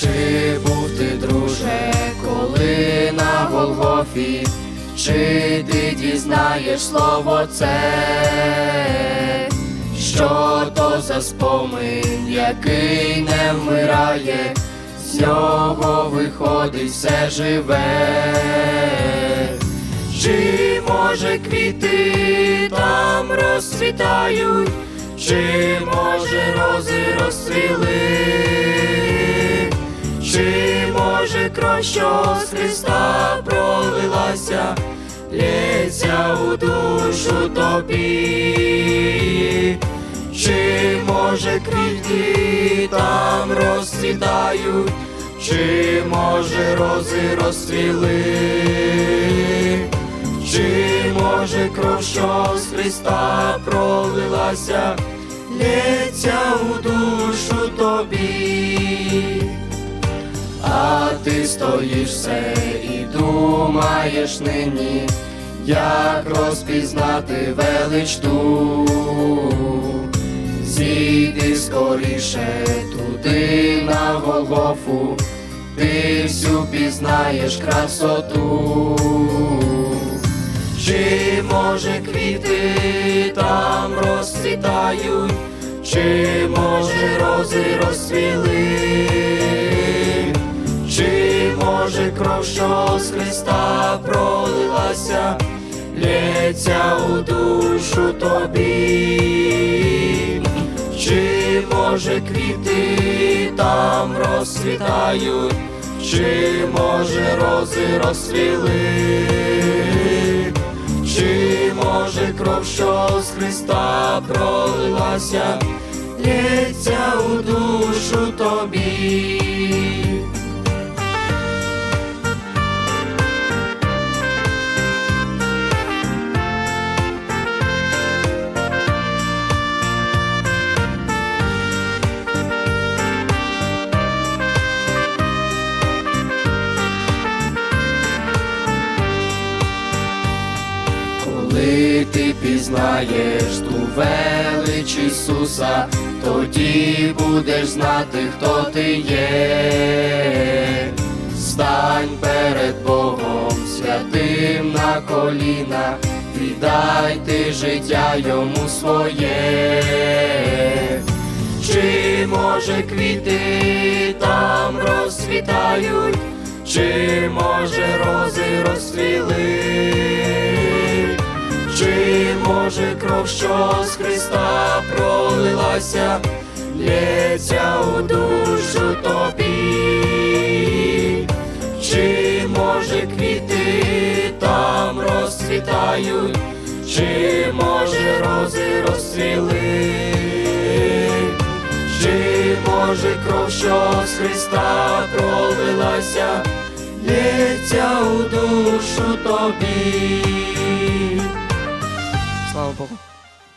Чи був ти, друже, коли на Голгофі, чи ти дізнаєш слово це? Що то за спомин, який не вмирає, з нього виходить все живе. Чи може квіти там розцвітають, чи може рози розцвіли, кров, що з Христа пролилася, лється у душу тобі, чи може квіти там розцвітають, чи може рози розцвіли. Чи може кров, що з Христа пролилася, лється у душу ти стоїш все і думаєш нині, як розпізнати велич ту. Зійди скоріше туди на Голгофу, ти всю пізнаєш красоту. Чи може квіти там розцвітають, чи може рози розцвіли, чи може кров, що з Христа пролилася, лється у душу тобі, чи може квіти там розцвітають, чи може рози розцвіли. Чи може кров, що з Христа пролилася, лється у душу тобі? Коли ти пізнаєш ту велич Ісуса, тоді будеш знати, хто ти є. Стань перед Богом святим на коліна, віддай ти життя йому своє. Чи може квіти там розцвітають, чи може рози розцвіли? Чи може кров, що з Христа пролилася, лється у душу тобі? Чи може квіти там розцвітають, чи може рози розцвіли? Чи може кров, що з Христа пролилася, лється у душу тобі? example